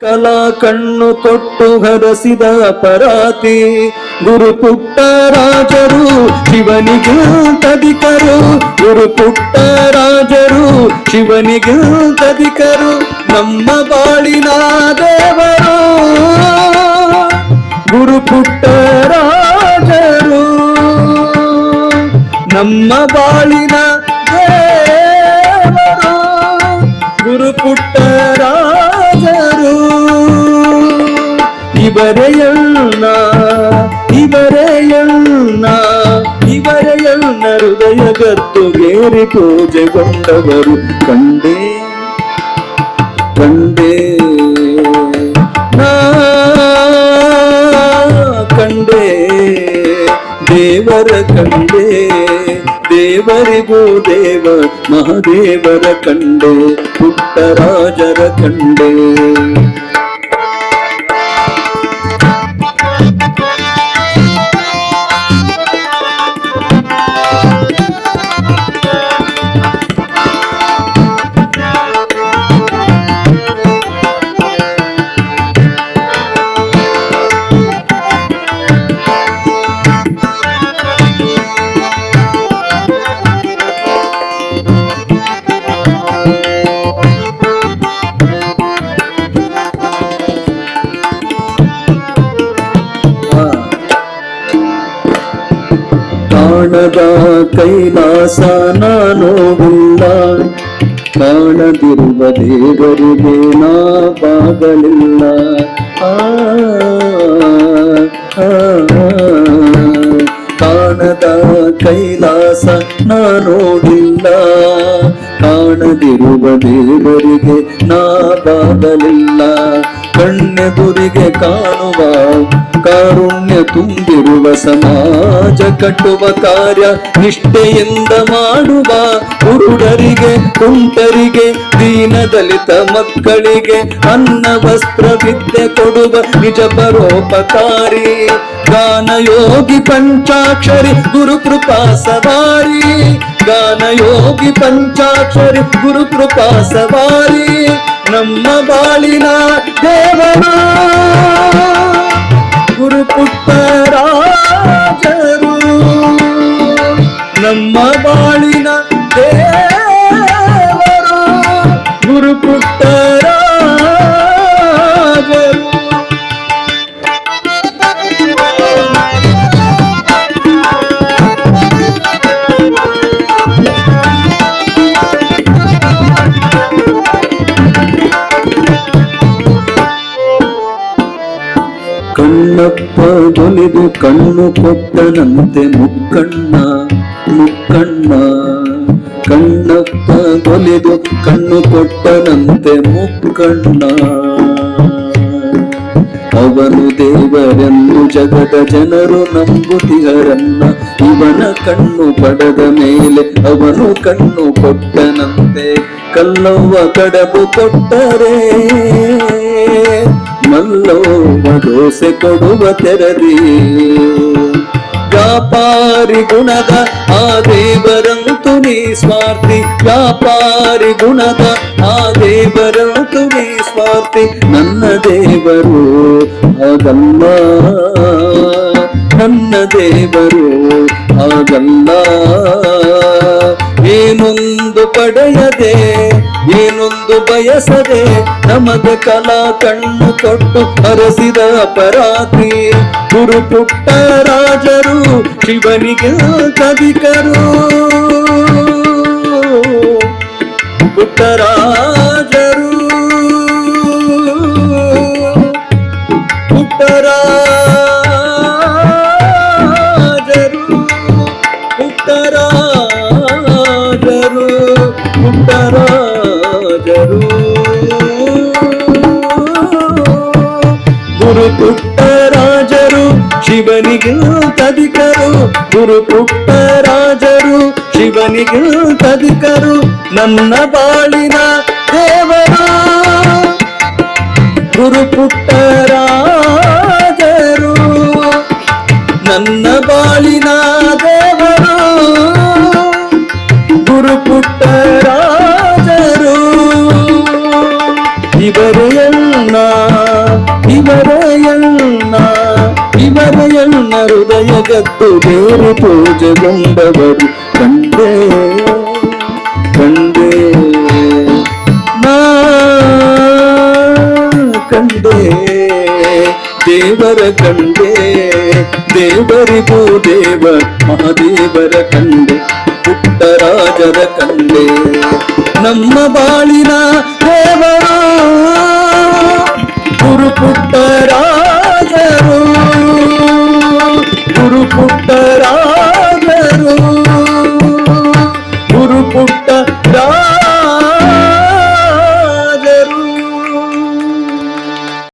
ಕಲಾ ಕಣ್ಣು ಕೊಟ್ಟು ಹರಸಿದ ರಾಜರು ಗುರು ಪುಟ್ಟರಾಜರು ಶಿವನಿಗಿಂತದಿಕರು ಗುರು ಪುಟ್ಟರಾಜರು ಶಿವನಿಗಿಂತದಿಕರು ನಮ್ಮ ಬಾಳಿನ ದೇವರು. ಗುರು ಪುಟ್ಟರಾಜರು ನಮ್ಮ ಬಾಳಿನ ದೇವರು. ಗುರು ಇವರೆಯಲ್ಲ ಇವರೆಯಲ್ಲ ಇವರೆಯಲ್ಲ ಹೃದಯ ಗತ್ತುಗೇರಿ ಪೂಜೆಗೊಂಡವರು ಕಂಡೇ ಕಂಡೇ ನಾ ಕಂಡೇ ದೇವರ ಕಂಡೇ ದೇವರಿಗೂ ದೇವ ಮಹಾದೇವರ ಕಂಡೆ ಪುಟ್ಟರಾಜರ ಕಂಡೆ ಕಾಣದ ಕೈಲಾಸ ನೋಡಿಲ್ಲ ಕಾಣದಿರುವ ದೇವರಿಗೆ ನಾ ಬಾಗಲಿಲ್ಲ. ಕಾಣದ ಕೈಲಾಸ ನಾ ನೋಡಿಲ್ಲ ಕಾಣದಿರುವ ದೇವರಿಗೆ ನಾ ಬಾಗಲಿಲ್ಲ. ಕಣ್ಣೆದುರಿಗೆ ಕಾಣುವ, ಕಾರುಣ್ಯ ತುಂಬಿರುವ, ಸಮಾಜ ಕಟ್ಟುವ ಕಾರ್ಯ ನಿಷ್ಠೆಯಿಂದ ಮಾಡುವ, ಕುರುಡರಿಗೆ, ಕುಂಟರಿಗೆ ದೀನ ದಲಿತ ಮಕ್ಕಳಿಗೆ ಅನ್ನ, ವಸ್ತ್ರ, ವಿದ್ಯೆ ಕೊಡುವ ನಿಜ ಪರೋಪಕಾರಿ. ಗಾನಯೋಗಿ ಪಂಚಾಕ್ಷರಿ ಗುರು ಕೃಪಾ ಸವಾರಿ. ಗಾನಯೋಗಿ ಪಂಚಾಕ್ಷರಿ ಗುರು ಕೃಪಾ ಸವಾರಿ. ನಮ್ಮ ಬಾಳಿನ ದೇವನ. ಗುರು ಪುಟ್ಟರಾಜರು ನಮ್ಮ ಬಾಳಿನ ದೇವರು ಗುರು ಕಣ್ಣಪ್ಪ ಒಲಿದು ಕಣ್ಣು ಕೊಟ್ಟನಂತೆ ಮುಕ್ಕಣ್ಣ ಮುಕ್ಕಣ್ಣ. ಕಣ್ಣಪ್ಪ ಒಲಿದು ಕಣ್ಣು ಕೊಟ್ಟನಂತೆ ಮುಕ್ಕಣ್ಣ. ಅವನು ದೇವರೆಂದು ಜಗದ ಜನರು ನಂಬುತಿಹರನ್ನ ಇವನ ಕಣ್ಣು ಪಡೆದ ಮೇಲೆ ಅವನು ಕಣ್ಣು ಕೊಟ್ಟನಂತೆ ಕಲ್ಲವ್ವ ಕಡಬು ಕೊಟ್ಟರೆ. ಮಲ್ಲವ್ವ ದೋಸೆ ಕೊಡುವ ತೆರದಿ ವ್ಯಾಪಾರಿ ಗುಣದ ಆ ದೇವರಂತು ನೀ ಸ್ವಾರ್ಥಿ ವ್ಯಾಪಾರಿ ಗುಣದ ಆ ದೇವರಂತು ನೀ ಸ್ವಾರ್ಥಿ ನನ್ನ ದೇವರು ಹಾಗಲ್ಲ ನನ್ನ ದೇವರು ಹಾಗಲ್ಲ ಏನೊಂದು ಪಡೆಯದೆ, ಏನೊಂದು ಬಯಸದೆ, ನಮಗೆ ಕಲಾ ಕಣ್ಣು ಕೊಟ್ಟು ಹರಸಿದ ಅಪರಾಧಿ. ಗುರು ಪುಟ್ಟರಾಜರು ಶಿವನಿಗೆ ಕವಿಕರು ಪುಟ್ಟರಾಜರು ಗುರು ಪುಟ್ಟರಾಜರು ಶಿವನಿಗೆ ತದಿಕರು. ಗುರು ಪುಟ್ಟರಾಜರು ಶಿವನಿಗೆ ತದಿಕರು. ನನ್ನ ಬಾಳಿನ ದೇವರು ಗುರು ಪುಟ್ಟರಾಜರು ಹೃದಯ ಗದ್ದು ಬೇರೆ ಪೂಜೆಗೊಂಡವರು ಕಂಡೇ ಕಂಡೇ ನಾ ಕಂಡೇ ದೇವರ ಕಂಡೇ ದೇವರಿಗೂ ದೇವ ಮಹಾದೇವರ ಕಂಡೆ ಪುಟ್ಟರಾಜರ ಕಂಡೆ ನಮ್ಮ ಬಾಳಿನ ದೇವರು புத்தரா